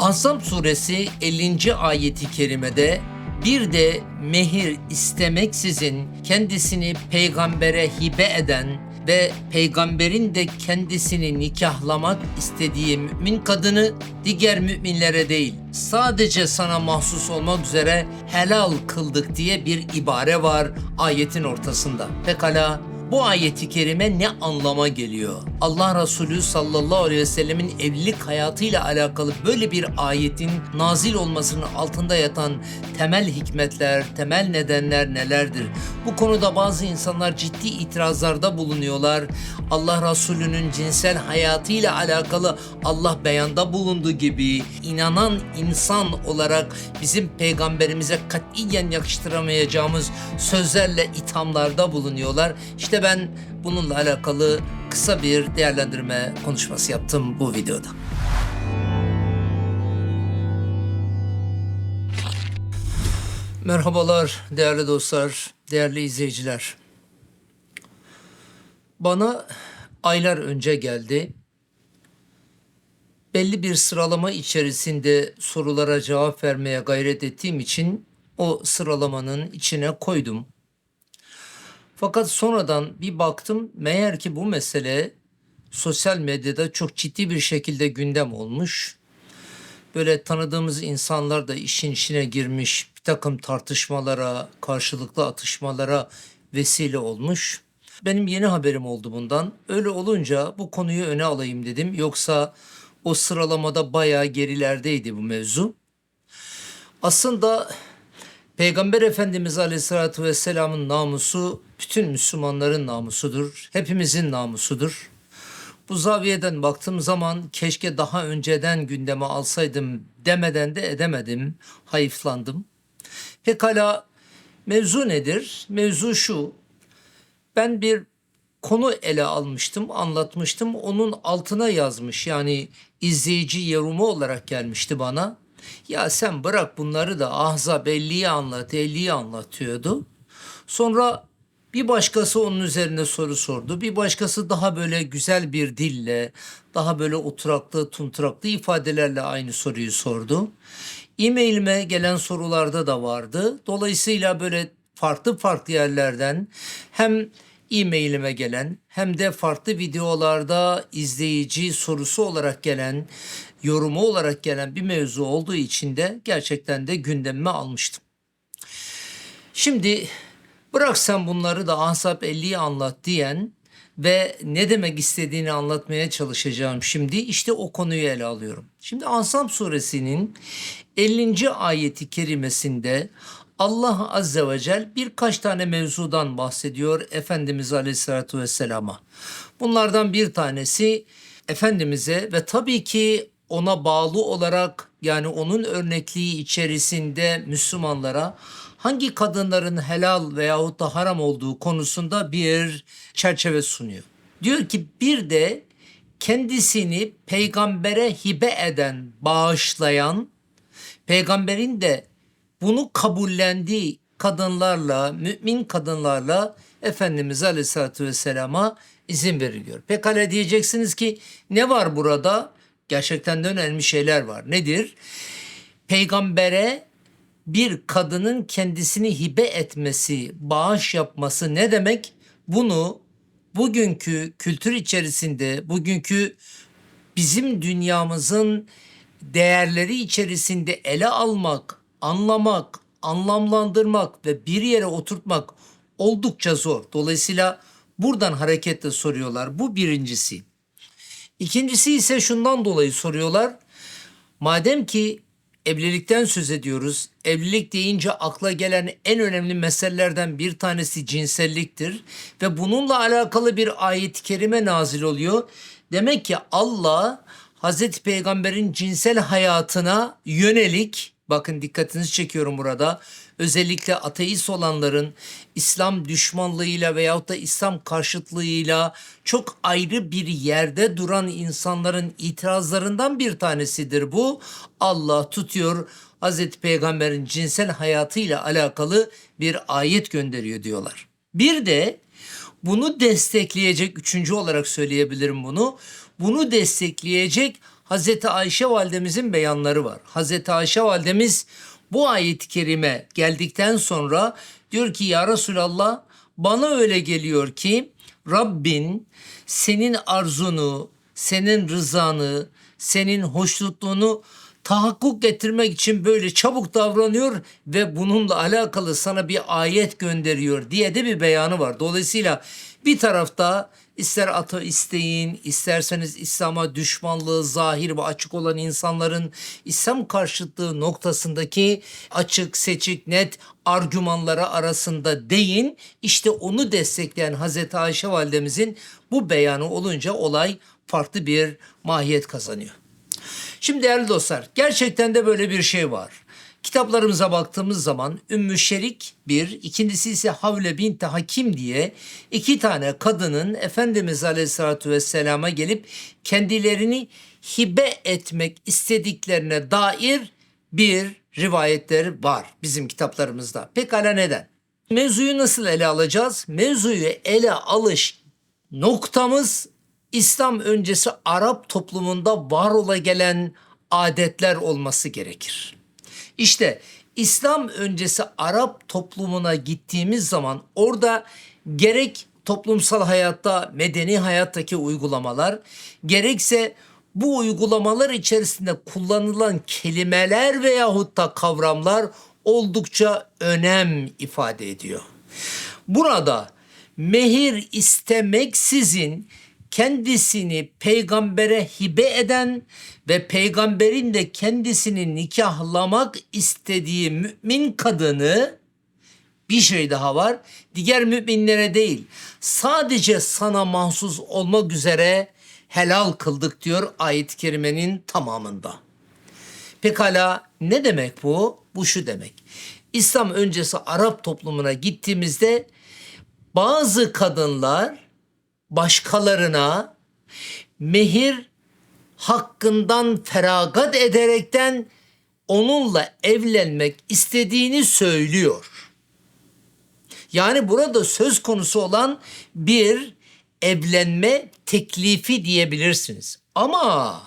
Ahzab suresi 50. ayeti kerimede bir de mehir istemeksizin kendisini peygambere hibe eden ve peygamberin de kendisini nikahlamak istediği mümin kadını diğer müminlere değil sadece sana mahsus olmak üzere helal kıldık diye bir ibare var ayetin ortasında. Pekala bu ayeti kerime ne anlama geliyor? Allah Resulü sallallahu aleyhi ve sellemin evlilik hayatıyla alakalı böyle bir ayetin nazil olmasının altında yatan temel hikmetler, temel nedenler nelerdir? Bu konuda bazı insanlar ciddi itirazlarda bulunuyorlar. Allah Resulü'nün cinsel hayatıyla alakalı Allah beyanda bulunduğu gibi inanan insan olarak bizim peygamberimize katiyen yakıştıramayacağımız sözlerle ithamlarda bulunuyorlar. İşte ben bununla alakalı kısa bir değerlendirme konuşması yaptım bu videoda. Merhabalar değerli dostlar, değerli izleyiciler. Bana aylar önce geldi. Belli bir sıralama içerisinde sorulara cevap vermeye gayret ettiğim için o sıralamanın içine koydum. Fakat sonradan bir baktım meğer ki bu mesele sosyal medyada çok ciddi bir şekilde gündem olmuş. Böyle tanıdığımız insanlar da işin içine girmiş, bir takım tartışmalara, karşılıklı atışmalara vesile olmuş. Benim yeni haberim oldu bundan. Öyle olunca bu konuyu öne alayım dedim. Yoksa o sıralamada bayağı gerilerdeydi bu mevzu. Aslında Peygamber Efendimiz Aleyhisselatü Vesselam'ın namusu bütün Müslümanların namusudur. Hepimizin namusudur. Bu zaviyeden baktığım zaman keşke daha önceden gündeme alsaydım demeden de edemedim. Hayıflandım. Pekala mevzu nedir? Mevzu şu. Ben bir konu ele almıştım, anlatmıştım. Onun altına yazmış yani izleyici yorumu olarak gelmişti bana. Ya sen bırak bunları da Ahzab 50'yi anlat, 50'yi anlatıyordu. Sonra bir başkası onun üzerine soru sordu. Bir başkası daha böyle güzel bir dille, daha böyle oturaklı, tunturaklı ifadelerle aynı soruyu sordu. E-mailime gelen sorularda da vardı. Dolayısıyla böyle farklı farklı yerlerden hem e-mailime gelen hem de farklı videolarda izleyici sorusu olarak gelen, yorumu olarak gelen bir mevzu olduğu için de gerçekten de gündemime almıştım. Şimdi bırak sen bunları da Ahzab 50'yi anlat diyen ve ne demek istediğini anlatmaya çalışacağım şimdi. İşte o konuyu ele alıyorum. Şimdi Ahzab suresinin 50. ayeti kerimesinde Allah Azze ve Celle birkaç tane mevzudan bahsediyor Efendimiz Aleyhisselatü Vesselam'a. Bunlardan bir tanesi Efendimiz'e ve tabii ki ona bağlı olarak yani onun örnekliği içerisinde Müslümanlara hangi kadınların helal veyahut da haram olduğu konusunda bir çerçeve sunuyor. Diyor ki bir de kendisini peygambere hibe eden, bağışlayan, peygamberin de bunu kabullendiği kadınlarla, mümin kadınlarla Efendimiz Aleyhisselatü Vesselam'a izin veriliyor. Pekala diyeceksiniz ki ne var burada? Gerçekten de önemli şeyler var. Nedir? Peygambere bir kadının kendisini hibe etmesi, bağış yapması ne demek? Bunu bugünkü kültür içerisinde, bugünkü bizim dünyamızın değerleri içerisinde ele almak, anlamak, anlamlandırmak ve bir yere oturtmak oldukça zor. Dolayısıyla buradan hareketle soruyorlar. Bu birincisi. İkincisi ise şundan dolayı soruyorlar. Madem ki evlilikten söz ediyoruz. Evlilik deyince akla gelen en önemli meselelerden bir tanesi cinselliktir ve bununla alakalı bir ayet-i kerime nazil oluyor. Demek ki Allah Hazreti Peygamber'in cinsel hayatına yönelik bakın dikkatinizi çekiyorum burada. Özellikle ateist olanların İslam düşmanlığıyla veyahut da İslam karşıtlığıyla çok ayrı bir yerde duran insanların itirazlarından bir tanesidir bu. Allah tutuyor Hazreti Peygamber'in cinsel hayatıyla alakalı bir ayet gönderiyor diyorlar. Bir de bunu destekleyecek üçüncü olarak söyleyebilirim bunu. Bunu destekleyecek Hazreti Ayşe validemizin beyanları var. Hazreti Ayşe validemiz bu ayet-i kerime geldikten sonra diyor ki ya Resulallah bana öyle geliyor ki Rabbin senin arzunu, senin rızanı, senin hoşnutluğunu tahakkuk getirmek için böyle çabuk davranıyor ve bununla alakalı sana bir ayet gönderiyor diye de bir beyanı var. Dolayısıyla bir tarafta ister ateistleyin, isterseniz İslam'a düşmanlığı zahir ve açık olan insanların İslam karşıtlığı noktasındaki açık, seçik, net argümanlara arasında deyin. İşte onu destekleyen Hazreti Ayşe validemizin bu beyanı olunca olay farklı bir mahiyet kazanıyor. Şimdi değerli dostlar gerçekten de böyle bir şey var. Kitaplarımıza baktığımız zaman Ümmü Şerik bir, ikincisi ise Havle binti Hakim diye iki tane kadının Efendimiz Aleyhisselatü Vesselam'a gelip kendilerini hibe etmek istediklerine dair bir rivayetler var bizim kitaplarımızda. Pekala neden? Mevzuyu nasıl ele alacağız? Mevzuyu ele alış noktamız İslam öncesi Arap toplumunda var ola gelen adetler olması gerekir. İşte İslam öncesi Arap toplumuna gittiğimiz zaman orada gerek toplumsal hayatta, medeni hayattaki uygulamalar, gerekse bu uygulamalar içerisinde kullanılan kelimeler veyahut da kavramlar oldukça önem ifade ediyor. Burada mehir istemeksizin kendisini peygambere hibe eden ve peygamberin de kendisini nikahlamak istediği mümin kadını bir şey daha var. Diğer müminlere değil sadece sana mahsus olmak üzere helal kıldık diyor ayet-i kerimenin tamamında. Pekala ne demek bu? Bu şu demek. İslam öncesi Arap toplumuna gittiğimizde bazı kadınlar başkalarına mehir hakkından feragat ederekten onunla evlenmek istediğini söylüyor. Yani burada söz konusu olan bir evlenme teklifi diyebilirsiniz. Ama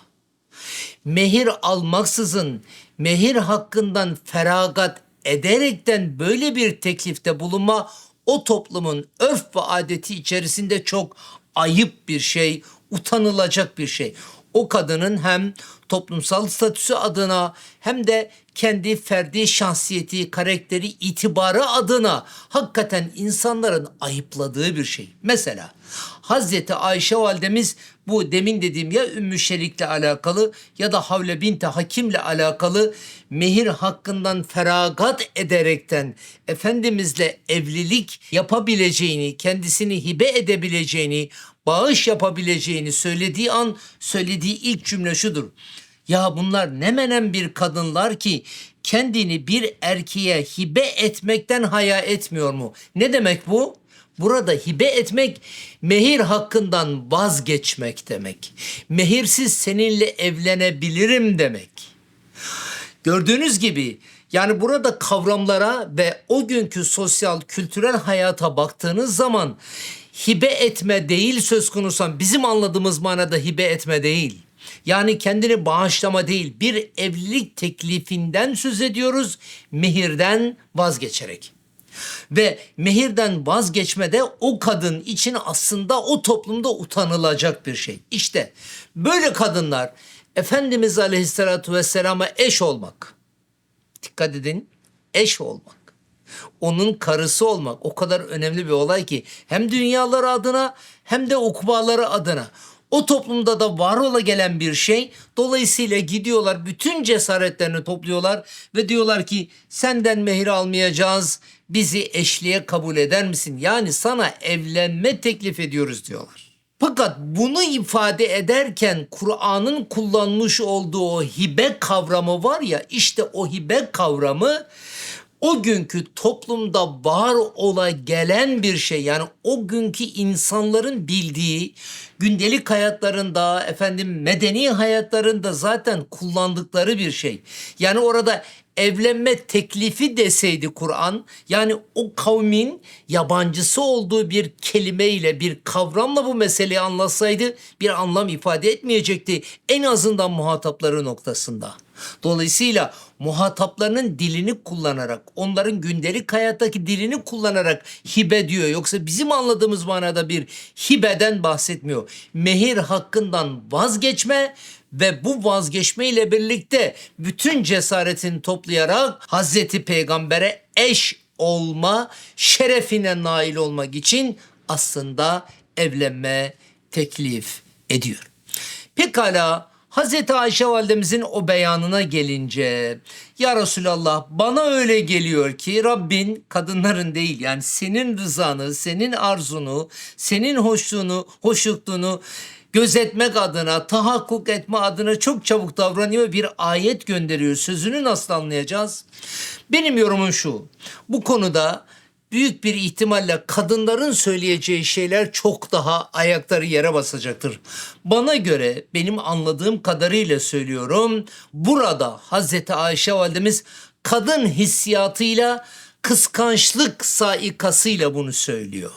mehir almaksızın mehir hakkından feragat ederekten böyle bir teklifte bulunma o toplumun örf ve adeti içerisinde çok ayıp bir şey, utanılacak bir şey. O kadının hem toplumsal statüsü adına hem de kendi ferdi şahsiyeti, karakteri, itibarı adına hakikaten insanların ayıpladığı bir şey. Mesela Hazreti Ayşe validemiz bu demin dediğim ya Ümmü Şerik'le alakalı ya da Havle binti Hakim'le alakalı mehir hakkından feragat ederekten Efendimizle evlilik yapabileceğini, kendisini hibe edebileceğini, bağış yapabileceğini söylediği an söylediği ilk cümle şudur. Ya bunlar ne menen bir kadınlar ki kendini bir erkeğe hibe etmekten haya etmiyor mu? Ne demek bu? Burada hibe etmek mehir hakkından vazgeçmek demek. Mehirsiz seninle evlenebilirim demek. Gördüğünüz gibi yani burada kavramlara ve o günkü sosyal kültürel hayata baktığınız zaman hibe etme değil söz konusu bizim anladığımız manada hibe etme değil. Yani kendini bağışlama değil bir evlilik teklifinden söz ediyoruz mehirden vazgeçerek. Ve mehirden vazgeçmede o kadın için aslında o toplumda utanılacak bir şey. İşte böyle kadınlar Efendimiz Aleyhisselatü Vesselam'a eş olmak. Dikkat edin eş olmak. Onun karısı olmak o kadar önemli bir olay ki hem dünyaları adına hem de ukbaları adına. O toplumda da var ola gelen bir şey. Dolayısıyla gidiyorlar bütün cesaretlerini topluyorlar ve diyorlar ki senden mehir almayacağız. Bizi eşliğe kabul eder misin? Yani sana evlenme teklif ediyoruz diyorlar. Fakat bunu ifade ederken Kur'an'ın kullanmış olduğu o hibe kavramı var ya işte o hibe kavramı o günkü toplumda var ola gelen bir şey yani o günkü insanların bildiği gündelik hayatlarında, efendim medeni hayatlarında zaten kullandıkları bir şey. Yani orada evlenme teklifi deseydi Kur'an yani o kavmin yabancısı olduğu bir kelimeyle bir kavramla bu meseleyi anlatsaydı bir anlam ifade etmeyecekti en azından muhatapları noktasında. Dolayısıyla muhataplarının dilini kullanarak, onların gündelik hayattaki dilini kullanarak hibe diyor. Yoksa bizim anladığımız manada bir hibeden bahsetmiyor. Mehir hakkından vazgeçme ve bu vazgeçme ile birlikte bütün cesaretini toplayarak Hazreti Peygamber'e eş olma şerefine nail olmak için aslında evlenme teklif ediyor. Pekala Hazreti Ayşe validemizin o beyanına gelince ya Resulallah bana öyle geliyor ki Rabbin kadınların değil yani senin rızanı, senin arzunu, senin hoşluğunu, hoşnutluğunu gözetmek adına, tahakkuk etme adına çok çabuk davranıyor bir ayet gönderiyor. Sözünü nasıl anlayacağız? Benim yorumum şu. Bu konuda büyük bir ihtimalle kadınların söyleyeceği şeyler çok daha ayakları yere basacaktır. Bana göre benim anladığım kadarıyla söylüyorum. Burada Hazreti Ayşe validemiz kadın hissiyatıyla kıskançlık saikasıyla bunu söylüyor.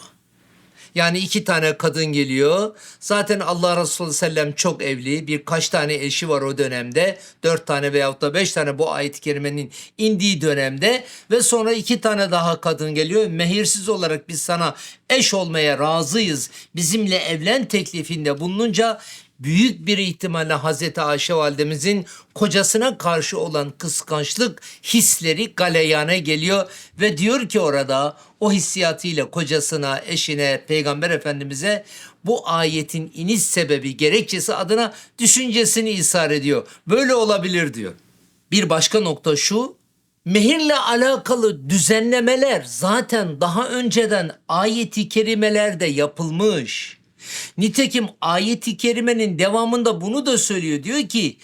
Yani iki tane kadın geliyor. Zaten Allah Resulü sellem çok evli. Birkaç tane eşi var o dönemde. Dört tane veyahut da beş tane bu ayet-i kerimenin indiği dönemde. Ve sonra iki tane daha kadın geliyor. Mehirsiz olarak biz sana eş olmaya razıyız. Bizimle evlen teklifinde bulununca büyük bir ihtimalle Hazreti Ayşe validemizin kocasına karşı olan kıskançlık hisleri galeyana geliyor ve diyor ki orada o hissiyatıyla kocasına, eşine, peygamber efendimize bu ayetin iniş sebebi gerekçesi adına düşüncesini ishar ediyor. Böyle olabilir diyor. Bir başka nokta şu, Mehirle alakalı düzenlemeler zaten daha önceden ayeti kerimelerde yapılmış. Nitekim ayeti kerimenin devamında bunu da söylüyor. Diyor ki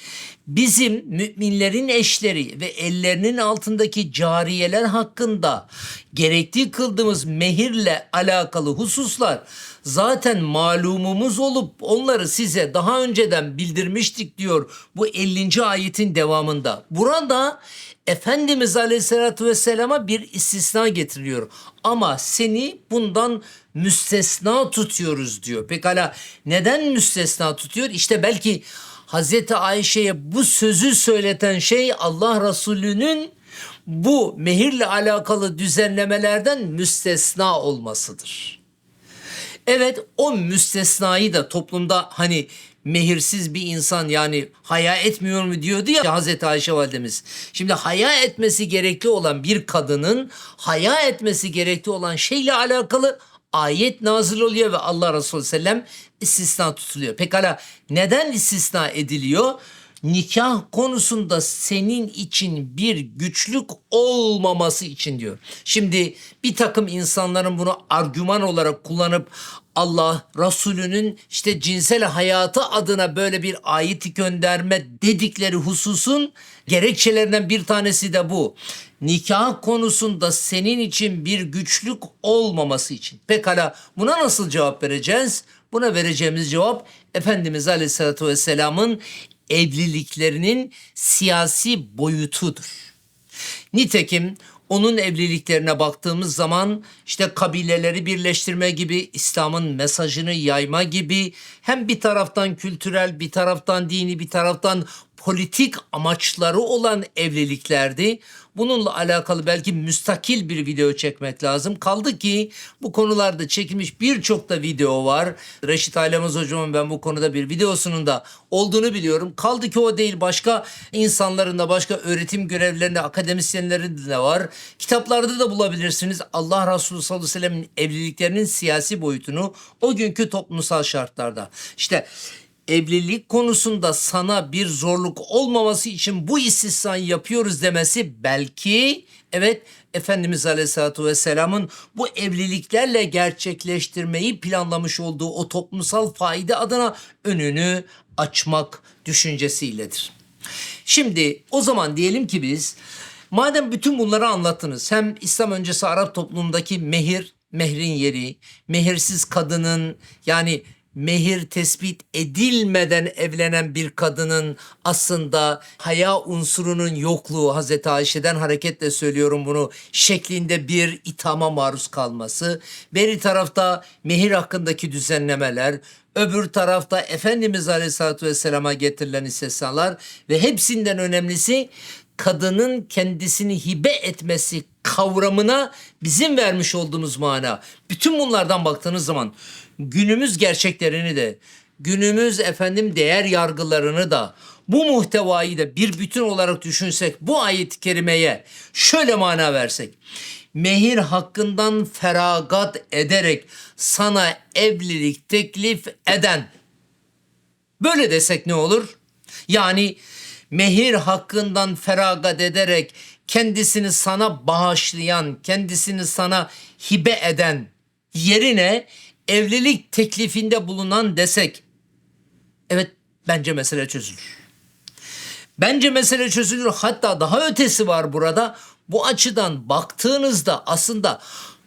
bizim müminlerin eşleri ve ellerinin altındaki cariyeler hakkında gerektiği kıldığımız mehirle alakalı hususlar zaten malumumuz olup onları size daha önceden bildirmiştik diyor bu 50. ayetin devamında. Burada Efendimiz Aleyhisselatü Vesselam'a bir istisna getiriliyor. Ama seni bundan müstesna tutuyoruz diyor. Pekala neden müstesna tutuyor? İşte belki Hazreti Ayşe'ye bu sözü söyleten şey Allah Resulü'nün bu mehirle alakalı düzenlemelerden müstesna olmasıdır. Evet o müstesnayı da toplumda hani mehirsiz bir insan yani haya etmiyor mu diyordu ya Hazreti Ayşe validemiz. Şimdi haya etmesi gerekli olan bir kadının haya etmesi gerekli olan şeyle alakalı ayet nazil oluyor ve Allah Resulü sellem istisna tutuluyor. Pekala neden istisna ediliyor? Nikah konusunda senin için bir güçlük olmaması için diyor. Şimdi bir takım insanların bunu argüman olarak kullanıp Allah Resulü'nün işte cinsel hayatı adına böyle bir ayeti gönderme dedikleri hususun gerekçelerinden bir tanesi de bu. Nikah konusunda senin için bir güçlük olmaması için. Pekala buna nasıl cevap vereceğiz? Buna vereceğimiz cevap Efendimiz Aleyhisselatü Vesselam'ın evliliklerinin siyasi boyutudur. Nitekim onun evliliklerine baktığımız zaman işte kabileleri birleştirme gibi, İslam'ın mesajını yayma gibi hem bir taraftan kültürel, bir taraftan dini, bir taraftan politik amaçları olan evliliklerdi. Bununla alakalı belki müstakil bir video çekmek lazım. Kaldı ki bu konularda çekilmiş birçok da video var. Reşit Aylamaz hocamın ben bu konuda bir videosunun da olduğunu biliyorum. Kaldı ki o değil başka insanların da başka öğretim görevlilerinde akademisyenlerin de var. Kitaplarda da bulabilirsiniz. Allah Resulü sallallahu aleyhi ve sellem'in evliliklerinin siyasi boyutunu o günkü toplumsal şartlarda. İşte evlilik konusunda sana bir zorluk olmaması için bu istisnayı yapıyoruz demesi belki evet Efendimiz Aleyhisselatü Vesselam'ın bu evliliklerle gerçekleştirmeyi planlamış olduğu o toplumsal faide adına önünü açmak düşüncesiyledir. Şimdi o zaman diyelim ki biz madem bütün bunları anlattınız hem İslam öncesi Arap toplumundaki mehir, mehrin yeri, mehirsiz kadının yani mehir tespit edilmeden evlenen bir kadının aslında haya unsurunun yokluğu Hazreti Ayşe'den hareketle söylüyorum bunu şeklinde bir ithama maruz kalması. Bir tarafta mehir hakkındaki düzenlemeler, öbür tarafta Efendimiz Aleyhisselatü Vesselam'a getirilen istisnalar ve hepsinden önemlisi kadının kendisini hibe etmesi kavramına bizim vermiş olduğumuz mana. Bütün bunlardan baktığınız zaman günümüz gerçeklerini de günümüz efendim değer yargılarını da bu muhtevayı da bir bütün olarak düşünsek bu ayet-i kerimeye şöyle mana versek. Mehir hakkından feragat ederek sana evlilik teklif eden Böyle desek ne olur? Yani mehir hakkından feragat ederek kendisini sana bağışlayan, kendisini sana hibe eden yerine evlilik teklifinde bulunan desek. Evet bence mesele çözülür. Bence mesele çözülür. Hatta daha ötesi var burada. Bu açıdan baktığınızda aslında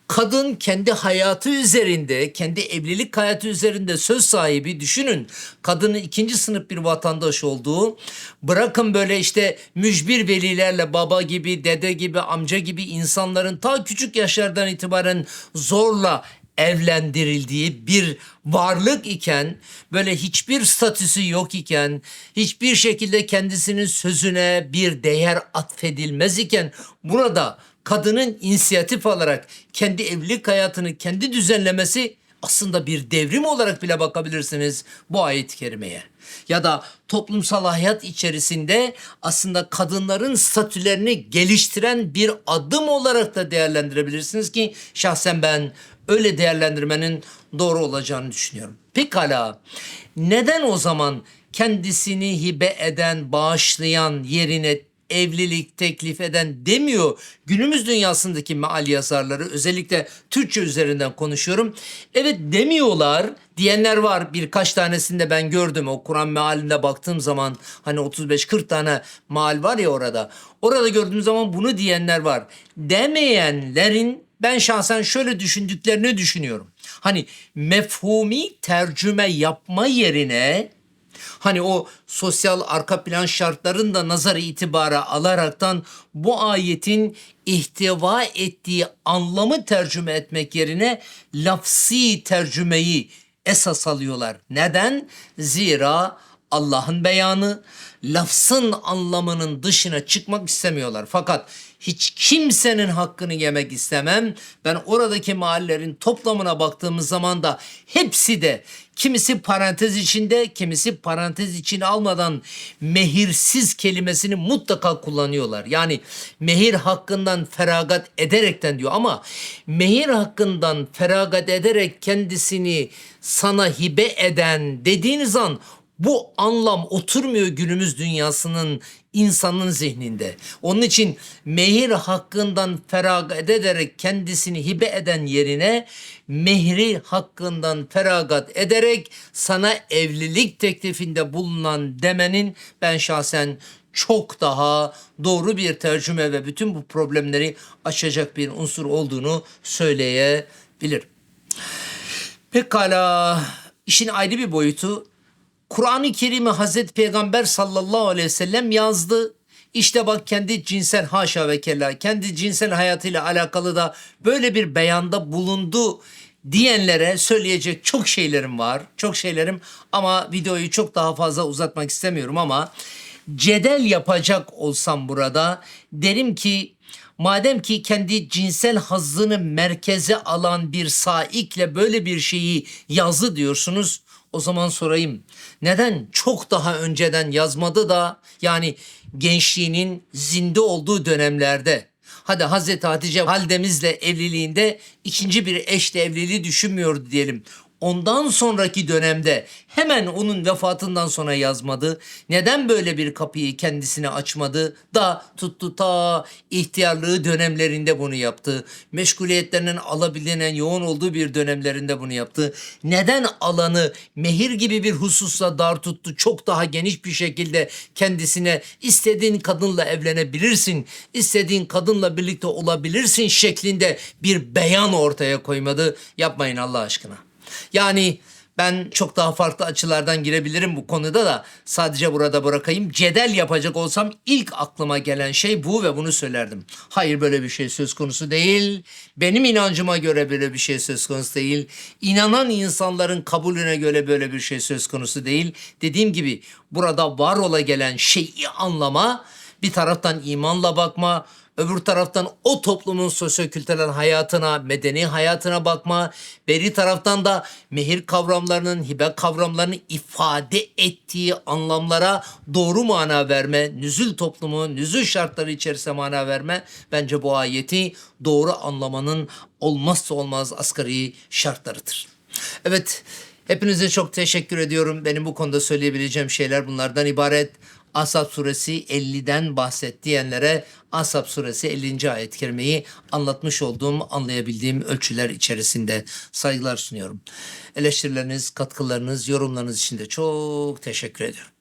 kadın kendi hayatı üzerinde, kendi evlilik hayatı üzerinde söz sahibi düşünün. Kadının ikinci sınıf bir vatandaş olduğu, bırakın böyle işte mücbir velilerle baba gibi, dede gibi, amca gibi insanların ta küçük yaşlardan itibaren zorla evlendirildiği bir varlık iken böyle hiçbir statüsü yok iken hiçbir şekilde kendisinin sözüne bir değer atfedilmez iken burada kadının inisiyatif alarak kendi evlilik hayatını kendi düzenlemesi aslında bir devrim olarak bile bakabilirsiniz bu ayet-i kerimeye. Ya da toplumsal hayat içerisinde aslında kadınların statülerini geliştiren bir adım olarak da değerlendirebilirsiniz ki şahsen ben öyle değerlendirmenin doğru olacağını düşünüyorum. Pekala neden o zaman kendisini hibe eden, bağışlayan yerine evlilik teklif eden demiyor. Günümüz dünyasındaki meal yazarları özellikle Türkçe üzerinden konuşuyorum. Evet demiyorlar diyenler var. Birkaç tanesinde ben gördüm o Kur'an mealinde baktığım zaman hani 35-40 tane meal var ya orada. Orada gördüğüm zaman bunu diyenler var. Demeyenlerin ben şahsen şöyle düşündüklerini düşünüyorum. Hani mefhumi tercüme yapma yerine Hani o sosyal arka plan şartlarını da nazar itibara alaraktan bu ayetin ihtiva ettiği anlamı tercüme etmek yerine lafsi tercümeyi esas alıyorlar. Neden? Zira Allah'ın beyanı lafzın anlamının dışına çıkmak istemiyorlar. Fakat hiç kimsenin hakkını yemek istemem. Ben oradaki mahallerin toplamına baktığımız zaman da hepsi de kimisi parantez içinde, kimisi parantez içine almadan mehirsiz kelimesini mutlaka kullanıyorlar. Yani mehir hakkından feragat ederekten diyor ama mehir hakkından feragat ederek kendisini sana hibe eden dediğiniz an bu anlam oturmuyor günümüz dünyasının insanın zihninde. Onun için mehir hakkından feragat ederek kendisini hibe eden yerine mehri hakkından feragat ederek sana evlilik teklifinde bulunan demenin ben şahsen çok daha doğru bir tercüme ve bütün bu problemleri aşacak bir unsur olduğunu söyleyebilirim. Pekala işin ayrı bir boyutu Kur'an-ı Kerim'i Hazreti Peygamber sallallahu aleyhi ve sellem yazdı. İşte bak kendi cinsel haşa ve kella kendi cinsel hayatıyla alakalı da böyle bir beyanda bulundu diyenlere söyleyecek çok şeylerim var. Çok şeylerim ama videoyu çok daha fazla uzatmak istemiyorum ama cedel yapacak olsam burada derim ki madem ki kendi cinsel hazzını merkeze alan bir saikle böyle bir şeyi yazdı diyorsunuz o zaman sorayım. Neden çok daha önceden yazmadı da yani gençliğinin zinde olduğu dönemlerde Hadi Hazreti Hatice validemizle evliliğinde ikinci bir eşle evliliği düşünmüyordu diyelim ondan sonraki dönemde hemen onun vefatından sonra yazmadı? Neden böyle bir kapıyı kendisine açmadı da tuttu ta ihtiyarlığı dönemlerinde bunu yaptı? Meşguliyetlerinin alabilenen yoğun olduğu bir dönemlerinde bunu yaptı. Neden alanı mehir gibi bir hususla dar tuttu? Çok daha geniş bir şekilde kendisine istediğin kadınla evlenebilirsin, istediğin kadınla birlikte olabilirsin şeklinde bir beyan ortaya koymadı. Yapmayın Allah aşkına. Yani Ben çok daha farklı açılardan girebilirim bu konuda da sadece burada bırakayım. Cedel yapacak olsam ilk aklıma gelen şey bu ve bunu söylerdim. Hayır böyle bir şey söz konusu değil. Benim inancıma göre böyle bir şey söz konusu değil. İnanan insanların kabulüne göre böyle bir şey söz konusu değil. Dediğim gibi burada var ola gelen şeyi anlama, bir taraftan imanla bakma, öbür taraftan o toplumun sosyokültürel hayatına, medeni hayatına bakma, beri taraftan da mehir kavramlarının, hibe kavramlarının ifade ettiği anlamlara doğru mana verme, nüzül toplumu, nüzül şartları içerisinde mana verme bence bu ayeti doğru anlamanın olmazsa olmaz asgari şartlarıdır. Evet, hepinize çok teşekkür ediyorum. Benim bu konuda söyleyebileceğim şeyler bunlardan ibaret. Ashab suresi 50'den bahset diyenlere Ashab suresi 50. ayet-i kerimeyi anlatmış olduğum, anlayabildiğim ölçüler içerisinde saygılar sunuyorum. Eleştirileriniz, katkılarınız, yorumlarınız için de çok teşekkür ediyorum.